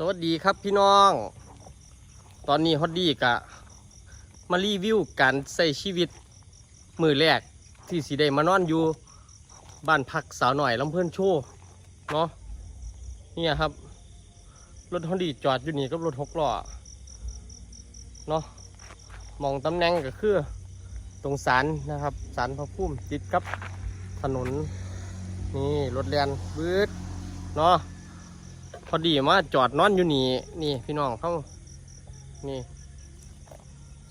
สวัสดีครับพี่น้อง ตอนนี้ฮอดดี้กะ มารีวิวการใช้ชีวิต มือแรกที่สีได้มานอนอยู่ บ้านพักสาวหน่อยลำเพื่อนโชว์เนาะเนี่ยครับ รถฮอดดี้จอดอยู่นี่กับรถหกล้อเนาะมองตำแหน่งก็คือ ตรงสารนะครับสารพระพุ่มติดกับถนน นี่รถเรียนบืดเนาะ พอดีมาจอดนอนอยู่นี่นี่พี่น้องเขานี่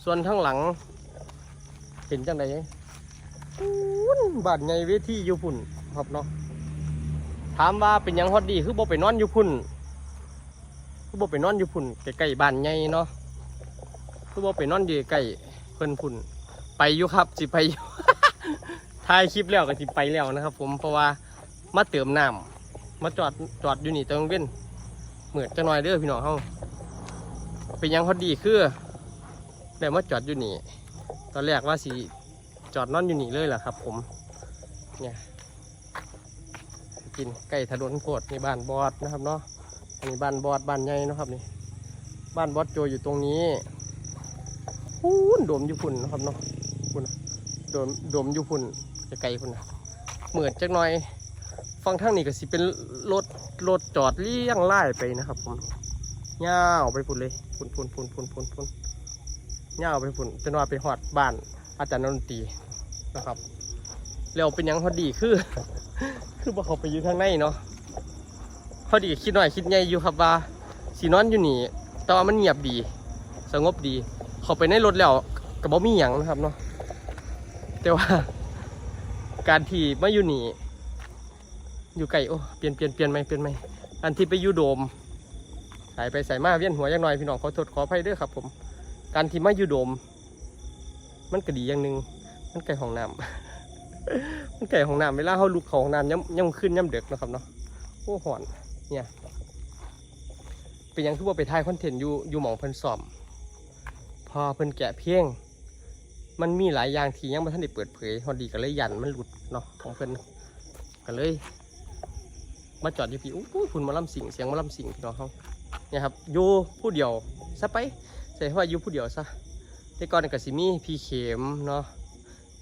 ส่วนทั้างหลัง เป็นจังไดอู้นบาดไงเวทีอยู่พุ่นครับเนาะถามว่าเป็นยังฮอดดีคือบ่ไปนอนอยู่พุ่นคือบ่ไปนอนอยู่พุ่นใกล้ๆบ้านใหญ่เนาะคือบ่ไปนอนอยู่ใกล้เพิ่นพุ่น ไปอยู่ครับสิไปอยู่ถ่ายคลิปแล้วก็สิไปแล้วนะครับ ผมเพราะว่ามาเติมน้ำมาจอดจอดอยู่นี่ตรงเว้น เหมือนจะน้อยเด้อพี่น้องเขาเป็นยังพอดีคือได้มาจอดอยู่นี่ ตอนแรกว่าสีจอดนอนอยู่นี่เลยแหละครับ ผม เนี่ยกินไก่ถนนโพดนี่บ้านบอดนะครับเนาะอันนี้บ้านบอดบ้านใหญ่นะครับนี่ บ้านบอดโจอยู่ตรงนี้พูนดมอยู่พุ่นนะครับเนาะพุ่นดมดมอยู่พุ่นไกลพุ่นเหมือนจักหน่อย ฟังทางนี้ก็สิเป็นรถรถจอดเลี้ยงไล่ไปนะครับผมย่าวไปพุ่นเลยพุ่นพุ่นพุ่นพุ่นพุ่นพุ่นย่าวไปพุ่นจนว่าไปหอดบ้านอาจารย์ดนตีนะครับแล้วเป็นยังพอดีคือ คือบ่เขาไปอยู่ทางในเนาะพอดีคิดหน่อยคิดใหญ่อยู่ครับว่าสีนอนอยู่นี่แต่ว่ามันเงียบดี สงบดี เขาไปในรถแล้วก็บ่มีหยังนะครับเนาะแต่ว่าการที่มาอยู่นี่ อยู่ไกลโอ้เปลี่ยนเปลี่ยนเปลี่ยนไหมเปลี่ยนไหมอันที่ไปยูโดมสายไปสายมาเวียนหัวย่างน้อยพี่น้องขอโทษขออภัยด้วยครับ ผม การที่มายูโดม มันก็ดีอย่างหนึ่งมันไกลห้องน้ำมันไกลห้องน้ำเวลาเขาลุกของน้ำย่ำย่ำขึ้นย่ำเด็กนะครับเนาะโอ้หอนเนี่ยเป็นยังคือว่าไปถ่ายคอนเทนต์อยู่อยู่หมองเพิ่นสอมพอเพิ่นแกะเพียงมันมีหลายอย่างที่ยังไม่ทันได้เปิดเผยพอดีก็เลยยันมันหลุดเนาะของเพิ่นก็เลย มาจอดอยู่พี่อู้หูคุณมาล่ำสิงเสียงมาล่ำสิงพี่น้องเขาเนี่ยครับอยู่ผู้เดียวซะไปใส่ว่าอยู่ผู้เดียวซะแต่ก่อนนก็สิมีพี่เข็มเนาะ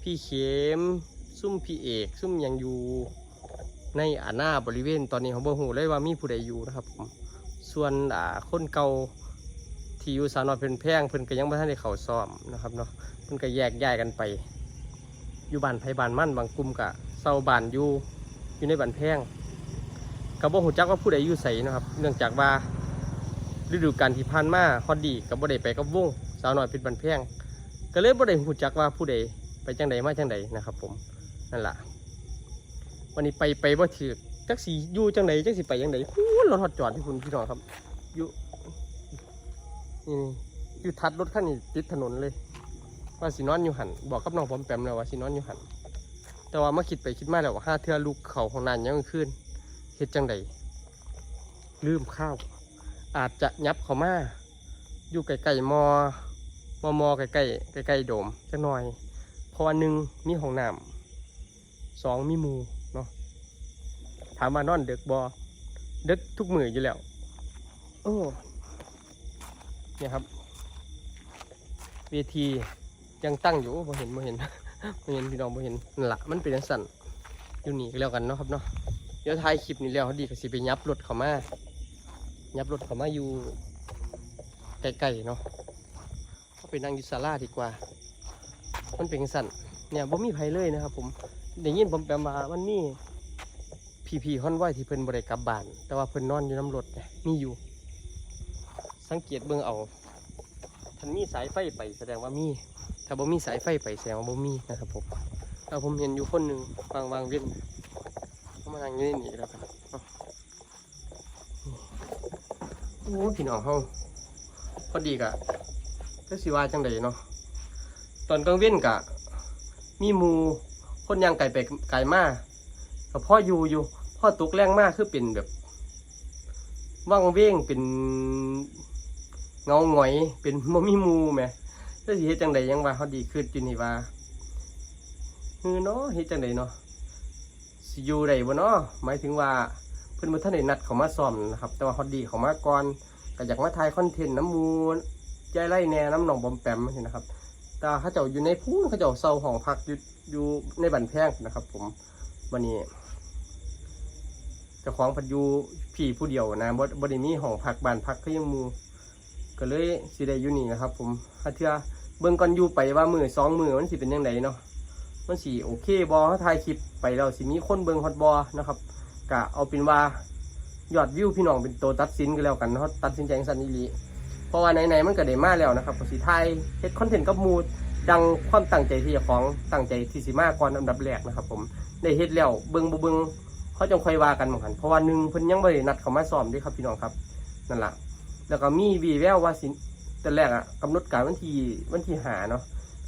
พี่เข็มซุ่มพี่เอกซุ่มยังอยู่ในอาณาบริเวณตอนนี้ของบ่หูเลยว่ามีผู้ใดอยู่นะครับผมส่วนอ่าคนเก่าที่อยู่สาวนอยเพิ่นแพงเพิ่นก็ยังไม่ทันได้เข้าซ้อมนะครับเนาะเพิ่นก็แยกย้ายกันไป อยู่บ้านไผบ้านมั่นบางกลุ่มก็เซาบ้านอยู่อยู่ในบันแพง กับบ่หูจักว่าผู้ใดอยู่ใส่นะครับ เนื่องจากว่าฤดูกาลที่ผ่านมาฮอดดีกับบ่ได้ไปกับวงสาวน้อยเพิดบันแพงก็เลยบ่ได้หูจักว่าผู้ใดไปจังใดมาจังใดนะครับ ผมนั่นแหละวันนี้ไปไปบ่ถือจักสีอยู่จังใดจักสิไปจังใดพูรถฮอดจอดที่คุณพี่น้องครับอยู่นี่อยู่ทัดรถคันนี้ติดถนนเลย ว่าสินอนอยู่หันบอกกับน้องผมแปมแล้วว่าสินอนอยู่หันแต่ว่าเมาคิดไปคิดมาแล้วว่าห้าเทือลูกเขาของนานยังขึ้น เฮ็ดจังใดลืมข้าว อาจจะยับเขามาอยู่ไกลๆมอ มอมอไกลๆไกลๆโดมจะหน่อย เพราะว่าหนึ่งมีห้องน้ำสองมีหมูเนาะถามว่านอนเด็กบอเด็กทุกมืออยู่แล้วโอ้เนี่ยครับ เวทียังตั้งอยู่พอเห็นพอเห็นบ่เห็นพี่น้องบ่เห็นนั่นละมันเป็นจังสั่นอยู่นี่ก็แล้วกันเนาะครับเนาะเดี๋ยวถ่ายคลิปนี้แล้วดีก็สิไปยับรถเขามายับรถเขามาอยู่ไกลๆเนาะเขาไปนั่งอยู่ศาลาดีกว่า มันเป็นจังสั่นเนี่ยบ่มีไผเลยนะครับ ผมได้ยินผมแปลมามันมีพี่พี่ฮอนไหวที่เพิ่นบ่ได้กลับบ้าน แต่ว่าเพิ่นนอนอยู่น้ำรถเนี่ยมีอยู่ สังเกตเบิ่งเอาท่านมีสายไฟไปแสดงว่ามีถ้าบ่มีสายไฟไปแสดงว่าบ่มีนะครับผมแล้วผมเห็นอยู่คนหนึ่งวางวางเว้น มาทางนี้นี่แล้วกันโอ้พี่น้องเฮาพอดีกะก็สิว่าจังใดเนาะตอนกลางเว้นกะ มีหมูคนย่างไก่ไปไก่มากับพ่ออยู่อยู่พ่อตุกแรงมากคือเป็นแบบว่างเว้งเป็นเงาหงอย เป็นบ่มีมูแหมถ้าสิเฮ็ดจังใดยังว่าเขาดีขึ้นอยู่นี่ว่าฮือเนาะเฮ็ดจังใดเนาะ สิอยู่ได้บ่เนาะหมายถึงว่าเพิ่นบ่ทันได้นัดเขามาซ้อมนะครับ แต่ว่าฮอดดีเขามาก่อนก็อยากมาถ่ายคอนเทนต์น้ำมูใจไล่แน่น้ำหนองบอมแปมนี่นะครับแต่เขาเจ้าอยู่ในพูนเขาเจ้าเซาห้องพักอยู่อยู่ในบันแพงนะครับ ผมวันนี้เจ้าของพัดยูพี่ผู้เดียวนะบ่บ่ได้มีห้องพักบ้านพักก็ยังมูก็เลยสิได้อยู่นี่นะครับ ผมถ้าเทื่อเบิ่งก่อนอยู่ไปว่ามือสองมือมันสิเป็นยังไงเนาะ มันสิโอเคบอเขาถ่ายคลิปไปแล้วสิมีคนเบิงฮอตบอนะครับกะเอาเป็นว่ายอดวิวพี่น้องเป็นตัวตัดสินกันแล้วกันเนาะตัดสินใจจังสันอีหลีเพราะว่าไหนๆมันก็ได้มาแล้วนะครับก็สิไทยเฮ็ดคอนเทนต์กับมูดดังความตั้งใจที่ของตั้งใจที่สิมาก่อนอันดับแรกนะครับ ผมได้เฮ็ดแล้วเบิงบ่เบิงเขาจังคอยว่ากันเหมือนกันเพราะว่าหนึ่งเพิ่นยังบ่ได้นัดเขามาซ้อมด้วยครับพี่น้องครับนั่นแหละแล้วก็มีวีแววว่าสิแต่แรกอะกำหนดการวันที่วันที่หาเนาะ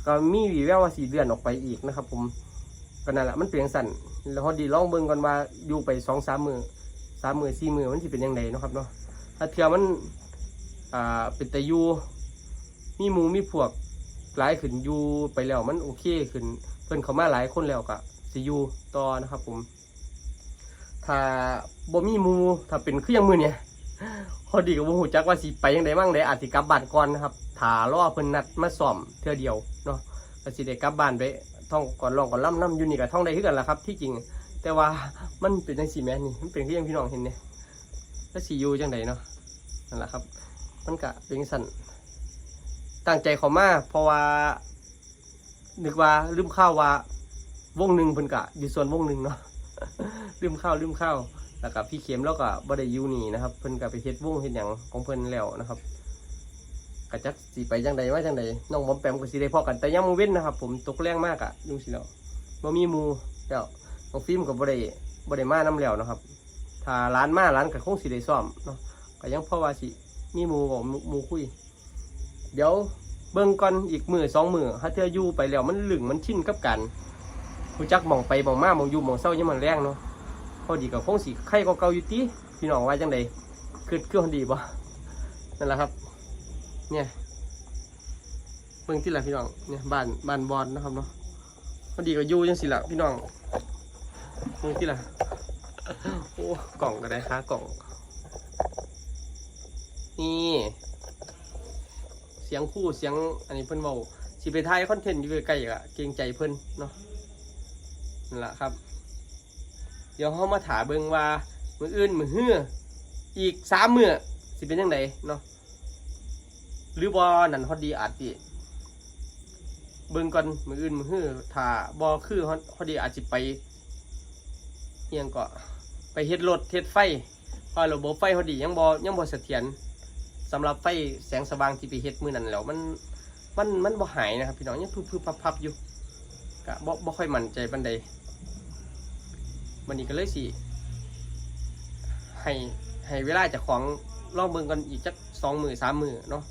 ก็มีวีแววว่าสีเดือนออกไปอีกนะครับ ผมก็นั่นแหละมันเปลี่ยนสั่นแล้วพอดีลองเบิ่งก่อนว่าอยู่ไปสองสามมือสามมือสี่มือมันสิเป็นยังไงนะครับเนาะถ้าเทื่อมันอ่าเป็นแต่ยูมีมูมีพวกหลายขึ้นอยูไปแล้วมันโอเคขึ้น เพิ่นเขามาหลายคนแล้วก็สิอยูต่อนะครับ ผม ถ้าบ่มีมูถ้าเป็นคืออยังมือเนี่ย พอดีกับบ่ฮู้จักว่าสิไปยังไดมั่งได้อาจสิกลับบ้านก่อนนะครับถ้ารอเพิ่นนัดมาซ่อมเทื่อเดียวเนาะก็สิได้กลับบ้านไปท่องก่อนร้องก่อนล่ำน้ำอยู่นี่ก็ท่องได้คือกันละครับ ที่จริง แต่ว่ามันเป็นจังซี่แม่นี่มันเป็นคืออยังพี่น้องเห็นเนี่ยแล้วสิอยู่จังไดเนาะนั่นแหละครับ มันกะเป็นสันตั้งใจเขามาเพราะว่านึกว่าลืมข้าวว่าวงหนึ่งเพิ่นกะอยู่ส่วนวงหนึ่งเนาะลืมข้าวลืมข้าว แล้วก็พี่เข็มแล้วก็บ่ได้ยูนี่นะครับ เพิ่นก็ไปเฮ็ดวงเฮ็ดหยังของเพิ่นแล้วนะครับกะจักสิไปจังใดว่าจังใดน้องบอมแปมก็สิได้พอกันแต่ยังมือเว้นนะครับ ผมตกแรงมากอะยุ่งสิแล้วบ่มีมู่แล้วน้องฟิล์มก็บ่ได้บ่ได้มานํแล้วนะครับถ้าร้านมาร้านก็คงสิได้ซ่อมเนาะก็ยังพราะว่าสิมีมูบอกมูคุย เดี๋ยวเบิ่งก่อนอีกมือสองมือถ้าเธออยู่ไปแล้วมันหลึงมันชินกับกันรู้จักมองไปมองมา มองอยู่มองเศร้ายังมันแรงเนาะ พอดีกับคงสีไข่ก็เก่าอยู่ตีพี่น้องว่าจังใดคือเครื่อคนดีบ่นั่นแหละครับ เนี่ยเบิ่งที่ละพี่น้องเนี่ยบ้านบ้านบอลนะครับเนาะพอดีก็อยู่จังสิละพี่น้องเบิ่งที่ละโอ้กล่องก็ได้ค่ากล่อง นี่ เสียงคู่เสียงอันนี้เพิ่นเบาสิไปถ่ายคอนเทนต์อยู่ใกล้ๆอะเกรงใจเพิ่นเนาะนั่นแหละครับ เดี๋ยวเขามาถาเบิงว่ามืออื่นมือเฮืออีกสามมือสิเป็นยังไงเนาะหรือบ่นั่นฮอดดีอาจสิเบิ่งก่อนมืออื่นมือเฮือถ้าบ่คือฮอดฮอดดีอาจสิไปเอียงก็ไปเฮ็ดรถเฮ็ดไฟพราะระบบไฟฮอดดียังบ่ยังบ่เสถียรสำหรับไฟแสงสว่างที่ไปเฮ็ดมือนั้นแล้วมันมันมันบ่หายนะครับพี่น้องยังพึบๆพับๆอยู่ก็บ่บ่ค่อยมั่นใจปานใด วันนี้ก็เลยสิให้ให้เวลาจากของลองเบิ่งกันอีกจักสองมือสามมือเนาะ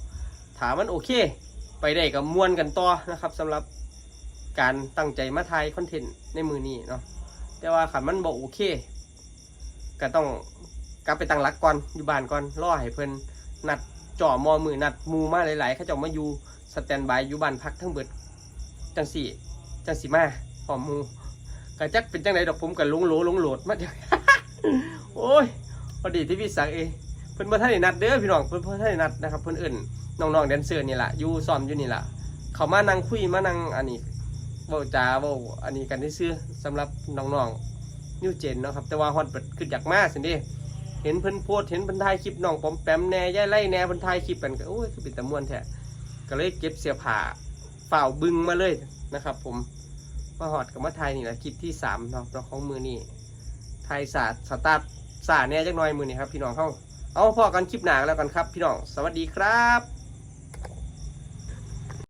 ถามมันโอเค ไปได้กับมวนกันต่อนะครับสำหรับการตั้งใจมาถ่ายคอนเทนต์ในมือนี้เนาะแต่ว่าขันมันบ่โอเค ก็ต้องกลับไปตั้งหลักก่อนอยู่บ้านก่อนรอให้เพิ่นนัดจ่อมอมือนัดมูมาหลายๆเขาจะมาอยู่สแตนบายอยู่บ้านพักทั้งเบิดจังสี่จังสีมาหอมมู กะจักเป็นจังไดดอกผมกับลงโหลลงโหลดมาเดี๋ยว โอ้ยพอดีที่พี่สักเองเพิ่นบ่ทันได้นัดเด้อพี่น้องเพิ่นบ่ทันได้นัดนะครับเพิ่นเอิ่นน้องๆแดนเซอร์นี่แหละอยู่ซ้อมอยู่นี่แหละเขามานั่งคุยมานั่งอันนี้เว้าจาเว้าอันนี้กันที่ซื่อสำหรับน้องๆนิวเจนเนาะครับแต่ว่าฮอตเปิดขึ้นอยากมาสิเด้เห็นเพิ่นโพสเห็นเพิ่นถ่ายคลิปน้องปอมแปมแน่ย่ายไล่แน่เพิ่นถ่ายคลิปกันก็โอ้ยคือเป็นตะม่วนแท้ก็เลยเก็บเสื้อผ้าฝ่าบึงมาเลยนะครับ ผม มาหอดกับมาไทยนี่แหละคลิปที่สามเนาะของมือนี่ไทยศาสตร์สตาร์ทสตร์เนี่ยจักหน่อยมือนี่ครับพี่น้องเข้าเอาพอกันคลิปหนาแล้วกันครับ พี่น้องสวัสดีครับ